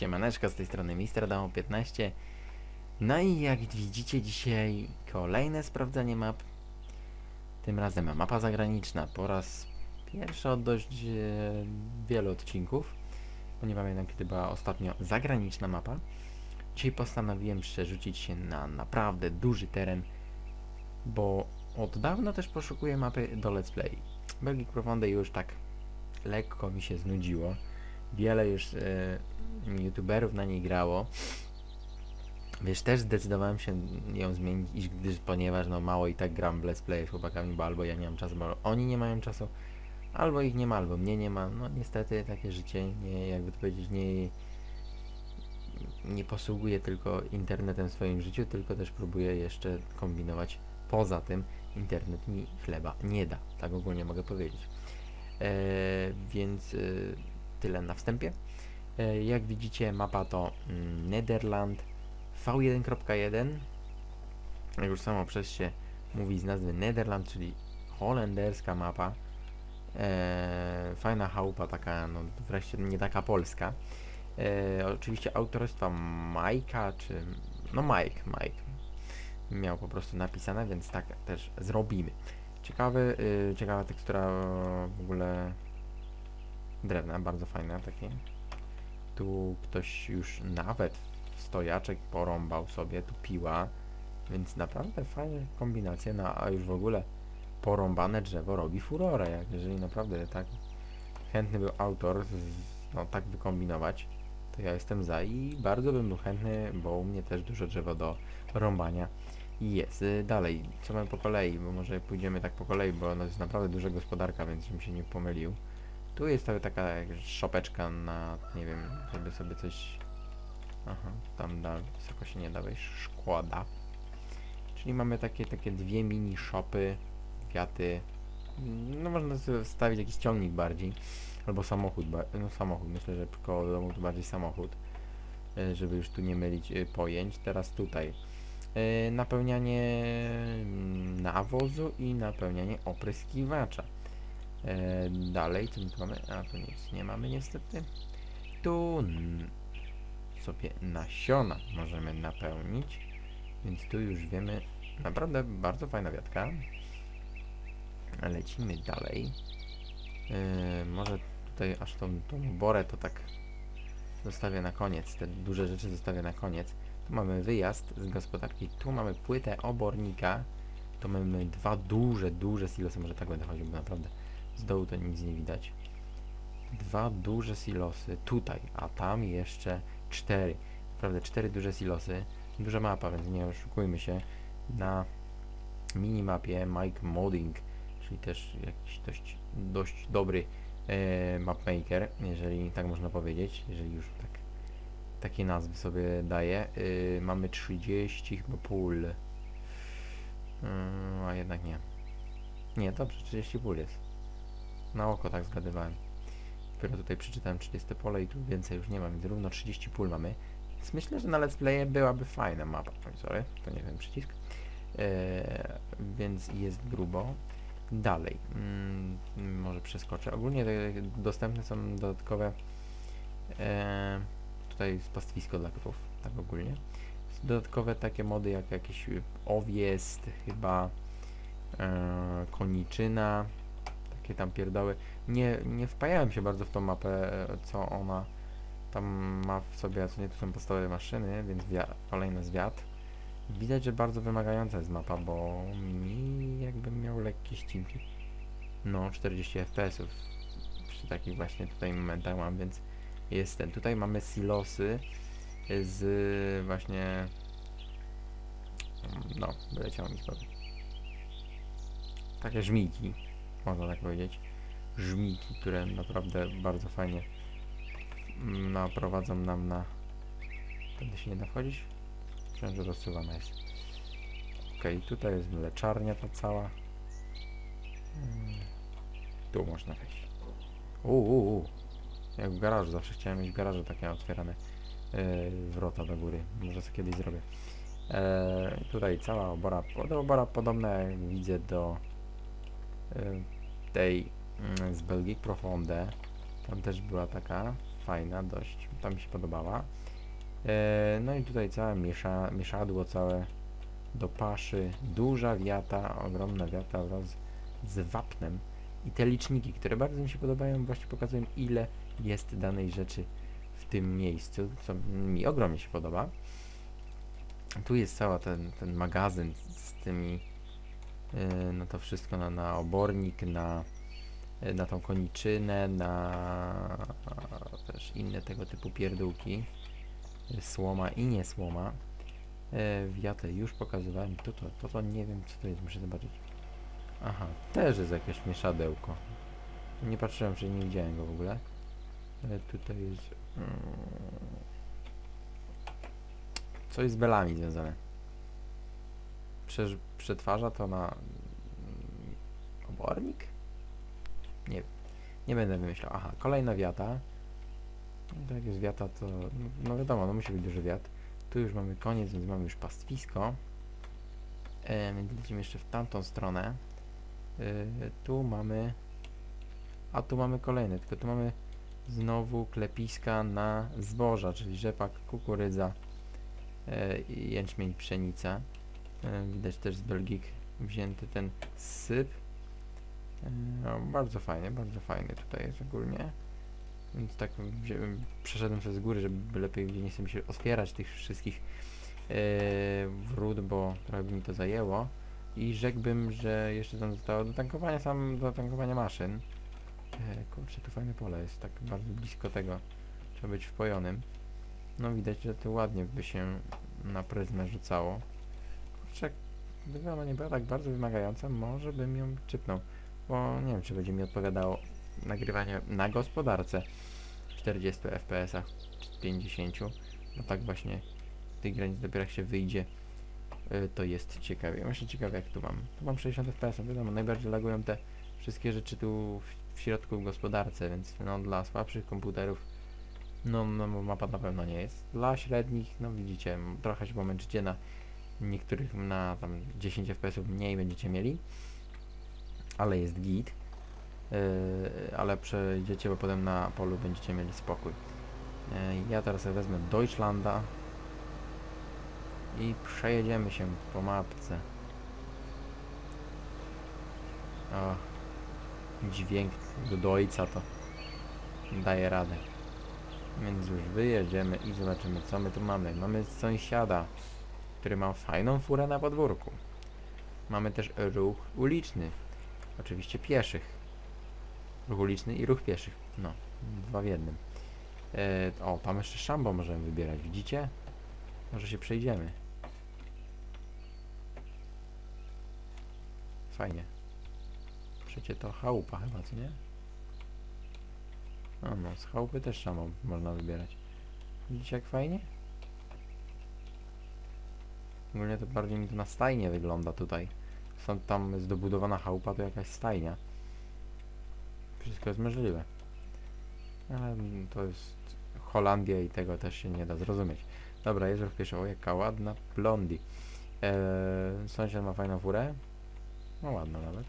Siemaneczko, z tej strony Mister Damo 15 No i jak widzicie dzisiaj kolejne sprawdzanie map. Tym razem mapa zagraniczna po raz pierwszy od dość e, wielu odcinków Bo nie pamiętam kiedy była ostatnio zagraniczna mapa. Dzisiaj postanowiłem przerzucić się na naprawdę duży teren Bo od dawna też poszukuję mapy do Let's Play. Belgic Profonde już tak lekko mi się znudziło wiele już e, youtuberów na niej grało. Wiesz, też zdecydowałem się ją zmienić, gdyż, ponieważ no mało i tak gram w let's play z chłopakami, bo albo ja nie mam czasu, bo oni nie mają czasu, albo ich nie ma, albo mnie nie ma. No niestety takie życie, nie, jakby to powiedzieć, nie, nie posługuję tylko internetem w swoim życiu, tylko też próbuję jeszcze kombinować poza tym. Internet mi chleba nie da, tak ogólnie mogę powiedzieć. E, więc e, tyle na wstępie. E, Jak widzicie, mapa to mm, Nederland V1.1. Jak już samo przez się mówi z nazwy Nederland, czyli holenderska mapa. E, fajna chałupa, taka, no wreszcie nie taka polska. E, oczywiście autorstwa Majka, czy. No Mike, Mike. Miał po prostu napisane, więc tak też zrobimy. Ciekawy, y, ciekawa tekstura w ogóle drewna, bardzo fajne takie. Tu ktoś już nawet stojaczek porąbał sobie, tu piła, więc naprawdę fajne kombinacje, no a już w ogóle porąbane drzewo robi furorę, jak jeżeli naprawdę tak chętny był autor, no tak wykombinować, to ja jestem za i bardzo bym był chętny, bo u mnie też dużo drzewo do rąbania jest. Dalej, co mamy po kolei, bo może pójdziemy tak po kolei, bo no jest naprawdę duża gospodarka, więc żebym się nie pomylił. Tu jest to taka szopeczka na, nie wiem, żeby sobie coś... Aha, tam da, wysoko się nie da wejść, szkłada. Czyli mamy takie, takie dwie mini shopy, kwiaty. No można sobie wstawić jakiś ciągnik bardziej, albo samochód, no samochód, myślę, że koło domu to bardziej samochód, e, żeby już tu nie mylić e, pojęć. Teraz tutaj e, napełnianie mm, nawozu i napełnianie opryskiwacza. E, dalej, co my tu mamy? A tu nic nie mamy niestety. Tu sobie nasiona możemy napełnić, więc tu już wiemy, naprawdę bardzo fajna wiatka. Lecimy dalej. E, może tutaj aż tą, tą borę to tak zostawię na koniec, te duże rzeczy zostawię na koniec. Tu mamy wyjazd z gospodarki, tu mamy płytę obornika, tu mamy dwa duże, duże silosy, może tak będę chodził, bo naprawdę z dołu to nic nie widać. Dwa duże silosy tutaj, a tam jeszcze cztery. Naprawdę cztery duże silosy. Duża mapa, więc nie oszukujmy się. Na minimapie Mike Modding, czyli też jakiś dość, dość dobry e, mapmaker, jeżeli tak można powiedzieć, jeżeli już tak takie nazwy sobie daje. Mamy 30 chyba pól. Ym, a jednak nie. Nie, dobrze, 30 pól jest. Na oko tak zgadywałem. Dopiero tutaj przeczytałem 30 pole i tu więcej już nie ma, więc równo 30 pól mamy. Więc myślę, że na let's playe byłaby fajna mapa. Oj, sorry, to nie ten przycisk. E, więc jest grubo. Dalej, mm, może przeskoczę. Ogólnie dostępne są dodatkowe e, tutaj pastwisko dla krów, tak ogólnie. Dodatkowe takie mody jak jakiś owies, chyba e, koniczyna, tam pierdoły. Nie, nie wpajałem się bardzo w tą mapę, e, co ona tam ma w sobie, co nie, tu są podstawowe maszyny, więc kolejny zwiat. Widać, że bardzo wymagająca jest mapa, bo mi jakbym miał lekkie ścinki. No, 40 fps przy takich właśnie tutaj momentach mam, więc jest ten. Tutaj mamy silosy z właśnie no, wyleciało mi z. Takie żmijki, można tak powiedzieć. Żmijki, które naprawdę bardzo fajnie mm, naprowadzą nam na... Tędy się nie da wchodzić? Myślałem, że rozsuwana jest. Okej, tutaj jest mleczarnia ta cała. Mm, Tu można wejść. Uuu, jak w garażu, zawsze chciałem mieć w garażu takie otwierane yy, wrota do góry. Może sobie kiedyś zrobię. E, tutaj cała obora, obora podobna jak widzę do tej mm, z Belgii Profonde. Tam też była taka fajna dość, ta mi się podobała. E, no i tutaj całe miesza, mieszadło, całe do paszy, duża wiata, ogromna wiata wraz z wapnem i te liczniki, które bardzo mi się podobają, właśnie pokazują ile jest danej rzeczy w tym miejscu, co mi ogromnie się podoba. Tu jest cały ten, ten magazyn z tymi, yy, no to wszystko na, na obornik, na, yy, na tą koniczynę, na też inne tego typu pierdółki. Słoma i nie słoma. Yy, wiatę już pokazywałem. To, to, to, to nie wiem co to jest, muszę zobaczyć. Aha, też jest jakieś mieszadełko. Nie patrzyłem, czy nie widziałem go w ogóle. E, tutaj jest... Mm, coś z belami związane. Przecież przetwarza to na... mm, Obornik? Nie Nie będę wymyślał. Aha, kolejna wiata. No jak jest wiata, to... No wiadomo, no musi być duży wiat. Tu już mamy koniec, więc mamy już pastwisko. E, więc lecimy jeszcze w tamtą stronę. E, tu mamy... A tu mamy kolejny, tylko tu mamy znowu klepiska na zboża, czyli rzepak, kukurydza, e, jęczmień, pszenica. E, widać też z Belgik wzięty ten syp. E, no, bardzo fajnie, bardzo fajny tutaj jest ogólnie. Więc tak wziąłem, przeszedłem przez góry, żeby lepiej gdzie nie chcę się otwierać tych wszystkich e, wrót, bo trochę by mi to zajęło. I rzekłbym, że jeszcze tam zostało do tankowania sam do tankowania maszyn. E, kurczę, tu fajne pole jest, tak bardzo blisko tego. Trzeba być wpojonym. No widać, że to ładnie by się na pryzmę rzucało. Kurczę, gdyby ona nie była tak bardzo wymagająca, może bym ją czypnął. Bo nie wiem, czy będzie mi odpowiadało nagrywanie na gospodarce w 40 fps, czy 50. No tak właśnie tych granic dopiero jak się wyjdzie, y, to jest ciekawie. Myślę ciekawe jak tu mam. Tu mam 60 fps, wiadomo, najbardziej lagują te wszystkie rzeczy tu w, w środku w gospodarce, więc no dla słabszych komputerów no, no mapa na pewno nie jest. Dla średnich, no widzicie, trochę się pomęczycie na niektórych na tam 10 fps mniej będziecie mieli, ale jest git. Yy, ale przejdziecie, bo potem na polu będziecie mieli spokój. Yy, ja teraz wezmę Deutschlanda i przejedziemy się po mapce. O, dźwięk do ojca to daje radę. Więc już wyjedziemy i zobaczymy co my tu mamy. Mamy sąsiada, który ma fajną furę na podwórku. Mamy też ruch uliczny. Oczywiście pieszych. Ruch uliczny i ruch pieszych. No, dwa w jednym. E, o, tam jeszcze szambo możemy wybierać, widzicie? Może się przejdziemy. Fajnie. Przecie to chałupa chyba, co nie? A no, z chałupy też szambo można wybierać. Widzicie jak fajnie? Ogólnie to bardziej mi to na stajnie wygląda tutaj. Stąd tam jest dobudowana chałupa, to jakaś stajnia. Wszystko jest możliwe. Ale to jest Holandia i tego też się nie da zrozumieć. Dobra, jest ruch pieszy. O, jaka ładna blondi. Eee, sąsiad ma fajną furę. No ładna nawet.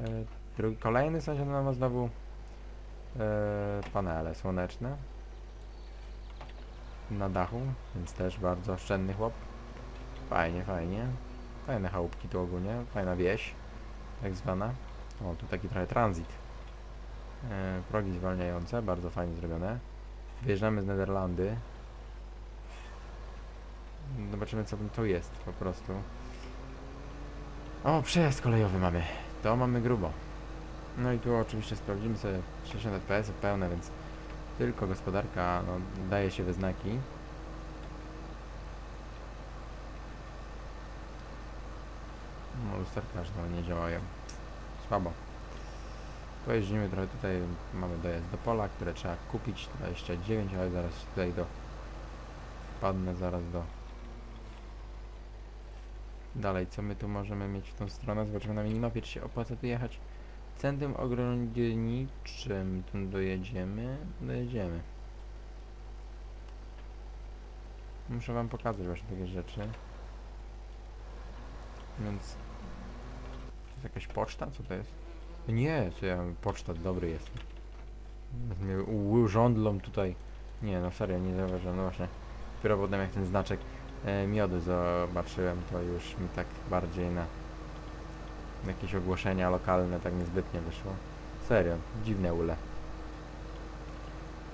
Eee, drugi, kolejny sąsiad ma znowu eee, panele słoneczne. Na dachu, więc też bardzo oszczędny chłop. Fajnie, fajnie. Fajne chałupki tu ogólnie, fajna wieś, tak zwana. O, tu taki trochę transit. E, progi zwalniające, bardzo fajnie zrobione. Wyjeżdżamy z Nederlandy. Zobaczymy co tu jest po prostu. O, przejazd kolejowy mamy. To mamy grubo. No i tu oczywiście sprawdzimy sobie 60 fps pełne, więc tylko gospodarka no, daje się we znaki. No lusterka aż no, nie działają. Słabo. Pojeździmy trochę tutaj, mamy dojazd do pola, które trzeba kupić, 29, ale zaraz tutaj do... Wpadnę zaraz do... Dalej, co my tu możemy mieć w tą stronę? Zobaczymy na minimapie, czy się opłaca tu jechać. Centrum ogrodniczym, tu dojedziemy, dojedziemy. Muszę wam pokazać właśnie takie rzeczy. Więc... Jest jakaś poczta? Co to jest? Nie, co ja poczta dobry jest. Urządlą tutaj. Nie no serio, nie zauważyłem, no właśnie. Dopiero potem jak ten znaczek e, miodu zobaczyłem, to już mi tak bardziej na jakieś ogłoszenia lokalne tak niezbytnie wyszło. Serio, dziwne ule.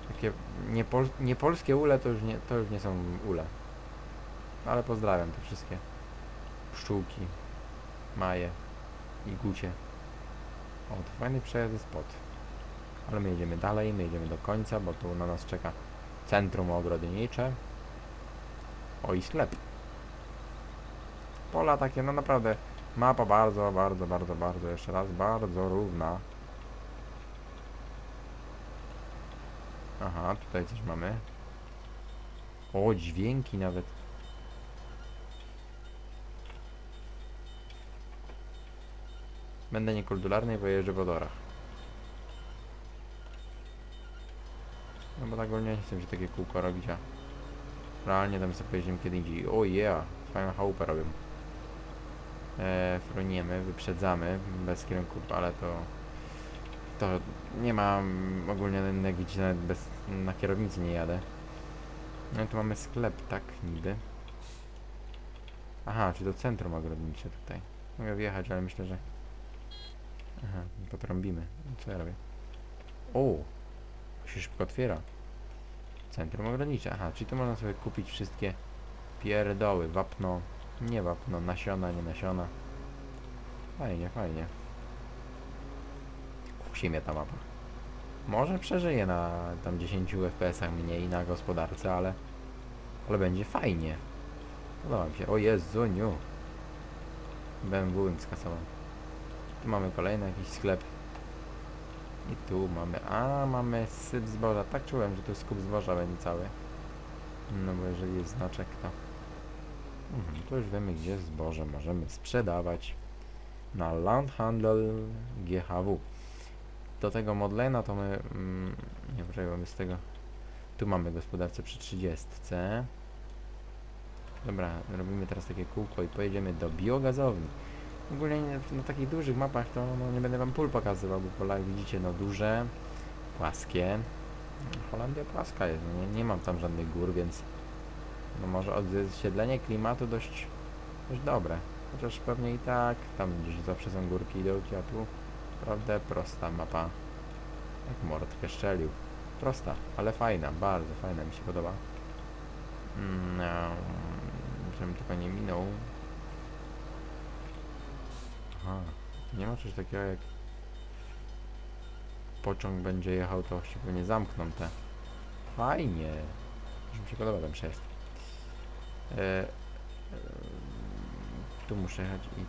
Takie niepol niepolskie ule to już nie, to już nie są ule. Ale pozdrawiam te wszystkie pszczółki, maje i gucie. O, to fajny przejazdy spot. Ale my jedziemy dalej, my jedziemy do końca, bo tu na nas czeka centrum ogrodnicze. O i sklep. Pola takie, no naprawdę, mapa bardzo, bardzo, bardzo, bardzo, jeszcze raz, bardzo równa. Aha, tutaj coś mamy. O, dźwięki nawet. Będę niekulturalny i pojeżdżę w odorach. No bo tak ogólnie nie chcę się takie kółko robić, a realnie tam sobie pojedziemy kiedy indziej. O yeah, fajną chałupę robią. E, froniemy, wyprzedzamy bez kierunku, ale to to nie ma ogólnie jak widzicie nawet bez, na kierownicy nie jadę. No tu mamy sklep, tak niby. Aha, czy to centrum ogrodnicze tutaj. Mogę wjechać, ale myślę, że... Potrąbimy. Co ja robię? O! się szybko otwiera. Centrum ogrodnicze. Aha, czyli tu można sobie kupić wszystkie pierdoły. Wapno, nie wapno, nasiona, nie nasiona. Fajnie, fajnie. Kusi mnie ta mapa. Może przeżyje na tam 10 FPS-ach mniej na gospodarce, ale ale będzie fajnie. Podoba mi się. O Jezuniu. BMW bym skasował. Tu mamy kolejny jakiś sklep. I tu mamy, a mamy syp zboża. Tak czułem, że to skup zboża będzie cały. No bo jeżeli jest znaczek, to... Mhm, to już wiemy, gdzie zboże możemy sprzedawać. Na Landhandel GHW. Do tego Modlena to my... Mm, nie poczekaj, z tego... Tu mamy gospodarcę przy 30. Dobra, robimy teraz takie kółko i pojedziemy do biogazowni. Ogólnie nie- na takich dużych mapach to no, nie będę wam pól pokazywał, bo pola widzicie no duże, płaskie. Holandia płaska jest, no, nie, nie mam tam żadnych gór, więc no może odzwierciedlenie klimatu dość, dość dobre. Chociaż pewnie i tak, tam gdzieś zawsze są górki i dołki, naprawdę prosta mapa. Jak mordkę szczelił. Prosta, ale fajna, bardzo fajna, mi się podoba. No, żebym tylko nie minął. Aha, nie ma czegoś takiego jak pociąg będzie jechał, to się pewnie zamkną te. Fajnie. Już mi się podoba ten przejazd. E, e, tu muszę jechać i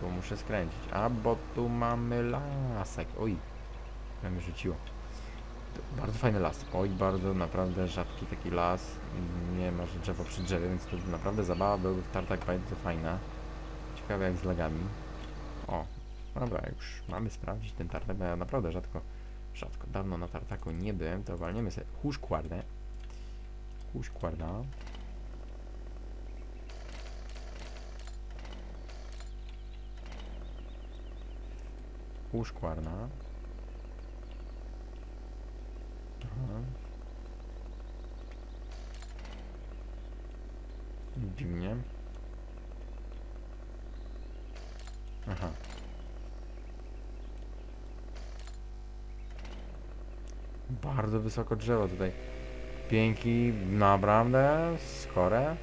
tu muszę skręcić. A, bo tu mamy lasek. Oj, jak mi rzuciło. Bardzo fajny las. Oj, bardzo naprawdę rzadki taki las. Nie ma drzewo przy drzewie, więc to naprawdę zabawa byłby w tartak bardzo fajna. Ciekawe jak z lagami. O, dobra, już mamy sprawdzić ten tartak, bo ja naprawdę rzadko, rzadko, dawno na tartaku nie byłem, to walniemy sobie Huszkwardę. Huszkwarda. Huszkwarda. Aha. Dziwnie. Aha. Bardzo wysoko drzewo tutaj. Pięki, naprawdę, skore.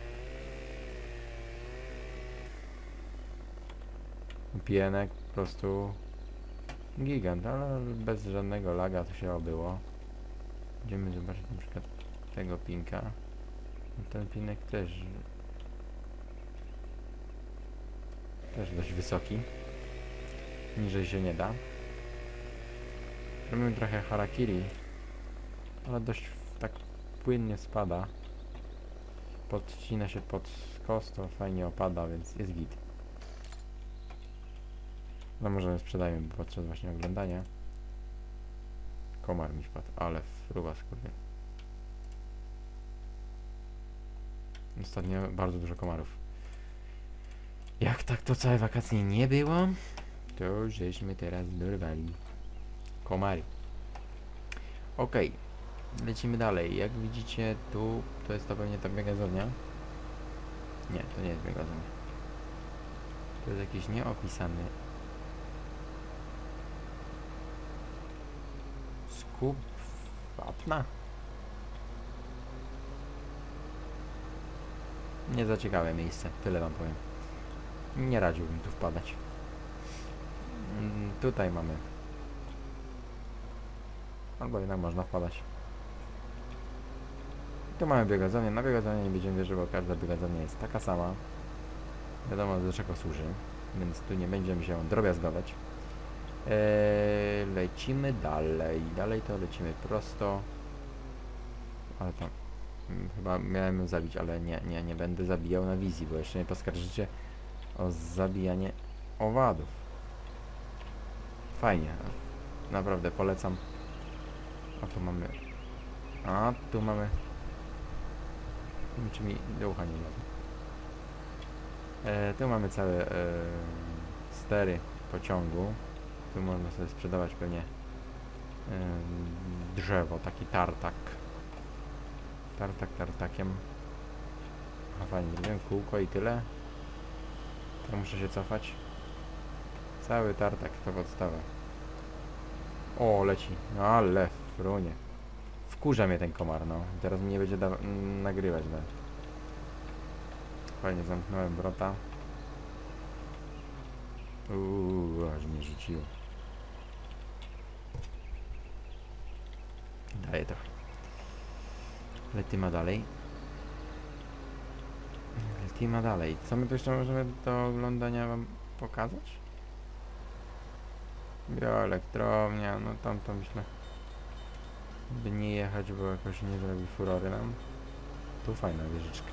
Pienek po prostu gigant, ale bez żadnego laga to się obyło. Idziemy zobaczyć na przykład tego pinka. Ten pinek też też dość wysoki. Niżej się nie da. Robimy trochę harakiri, ale dość tak płynnie spada. Podcina się pod skos, to fajnie opada, więc jest git. No może sprzedajmy podczas właśnie oglądania. Komar mi wpadł, ale fruwa skurwie. Ostatnio bardzo dużo komarów. Jak tak to całe wakacje nie było, to żeśmy teraz dorwali komary. Okej, lecimy dalej. Jak widzicie, tu to jest to pewnie ta biogazownia. Nie, to nie jest biogazownia. To jest jakiś nieopisany skup wapna. Nie za ciekawe miejsce, tyle wam powiem. Nie radziłbym tu wpadać. Mm, Tutaj mamy. Albo jednak można wpadać. Tu mamy biogazownię. Na biogazownię nie będziemy wierzyć, bo każda biogazownia jest taka sama. Wiadomo do czego służy, więc tu nie będziemy się drobiazgować. Eee, lecimy dalej. Dalej to lecimy prosto. Ale tam mm, chyba miałem ją zabić, ale nie, nie, nie będę zabijał na wizji, bo jeszcze nie poskarżycie o zabijanie owadów. Fajnie. Naprawdę polecam. A tu mamy... A tu mamy... Czy mi do ucha nie lata. E, tu mamy całe e, stery pociągu. Tu można sobie sprzedawać pewnie e, drzewo, taki tartak. Tartak tartakiem. A fajnie, zrobiłem kółko i tyle. To muszę się cofać. Cały tartak to podstawa. O, leci. Ale frunie. Wkurza mnie ten komar, no. Teraz mi nie będzie nagrywać nawet. Fajnie, zamknąłem wrota. Uuu, aż mnie rzuciło. Daję trochę. Letyma dalej. Letyma dalej. Co my tu jeszcze możemy do oglądania wam pokazać? Bioelektrownia, no tam to myślę by nie jechać, bo jakoś nie zrobi furory nam. Tu fajna wieżyczka.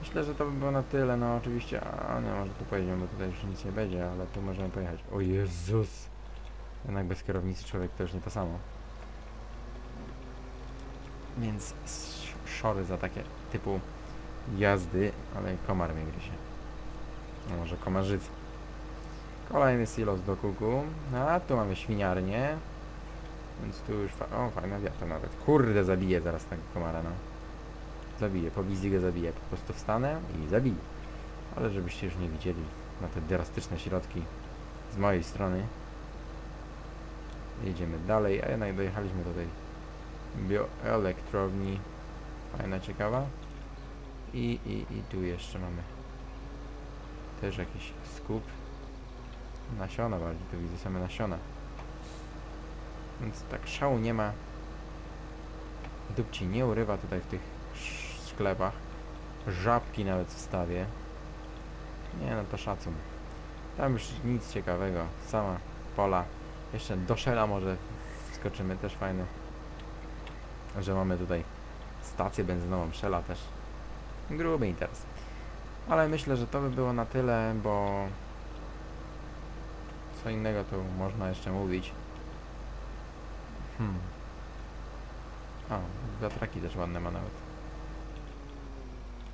Myślę, że to by było na tyle, no oczywiście, a nie, może tu pojedziemy, bo tutaj już nic nie będzie, ale tu możemy pojechać. O Jezus! Jednak bez kierownicy człowiek to już nie to samo. Więc sz- szory za takie typu jazdy, ale komar mnie gryzie. No może komarzyca. Kolejny silos do kuku. A tu mamy świniarnię. Więc tu już... Fa o, fajna wiata nawet. Kurde, zabiję zaraz tego komara, no. Zabiję, po wizji go zabiję. Po prostu wstanę i zabiję. Ale żebyście już nie widzieli na te drastyczne środki z mojej strony. Jedziemy dalej, a jednak dojechaliśmy do tej bioelektrowni. Fajna, ciekawa. I, i, I tu jeszcze mamy też jakiś skup. Nasiona bardziej, tu widzę same nasiona. Więc tak szału nie ma. Dupci nie urywa tutaj w tych sklepach. Żabki nawet wstawię. Nie no to szacun. Tam już nic ciekawego. Sama pola. Jeszcze do Shella może wskoczymy, też fajne. Że mamy tutaj stację benzynową Shella też. Gruby interes. Ale myślę, że to by było na tyle, bo co innego tu można jeszcze mówić. Hmm. A, wiatraki też ładne ma nawet.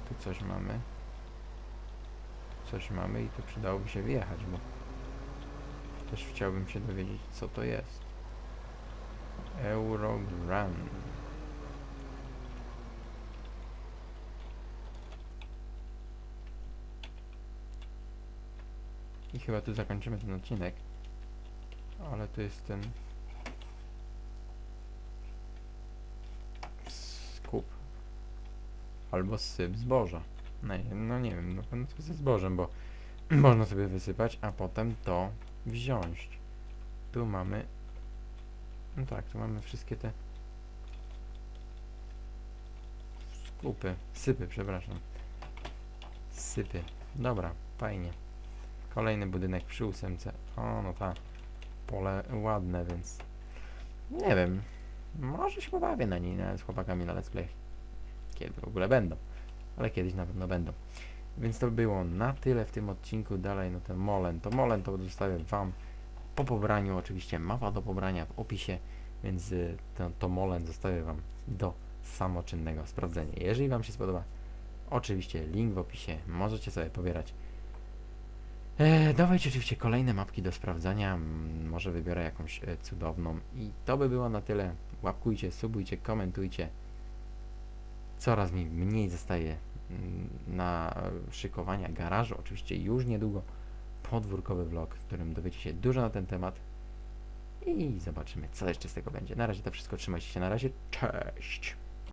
Tu coś mamy. Coś mamy i tu przydałoby się wjechać, bo też chciałbym się dowiedzieć, co to jest. Eurogrand. I chyba tu zakończymy ten odcinek. Ale to jest ten skup. Albo syp zboża. No, no nie wiem, no pewno to ze zbożem, bo można sobie wysypać, a potem to wziąć. Tu mamy... No tak, tu mamy wszystkie te skupy, sypy, przepraszam. Sypy. Dobra, fajnie. Kolejny budynek przy ósemce. O, no ta. Pole ładne, więc... Nie wiem. Może się pobawię na niej nawet z chłopakami na let's play. Kiedy w ogóle będą. Ale kiedyś na pewno będą. Więc to było na tyle w tym odcinku. Dalej, no ten molen. To molen to zostawię wam po pobraniu. Oczywiście mapa do pobrania w opisie. Więc y, to, to molen zostawię wam do samoczynnego sprawdzenia. Jeżeli wam się spodoba, oczywiście link w opisie. Możecie sobie pobierać. E, dawajcie oczywiście kolejne mapki do sprawdzania. Mm, Może wybiorę jakąś e, cudowną. I to by było na tyle. łapkujcie, subujcie, komentujcie. Coraz mi mniej zostaje mm, na szykowania garażu. Oczywiście już niedługo podwórkowy vlog, w którym dowiecie się dużo na ten temat. I zobaczymy, co jeszcze z tego będzie. Na razie to wszystko. Trzymajcie się. Na razie. Cześć!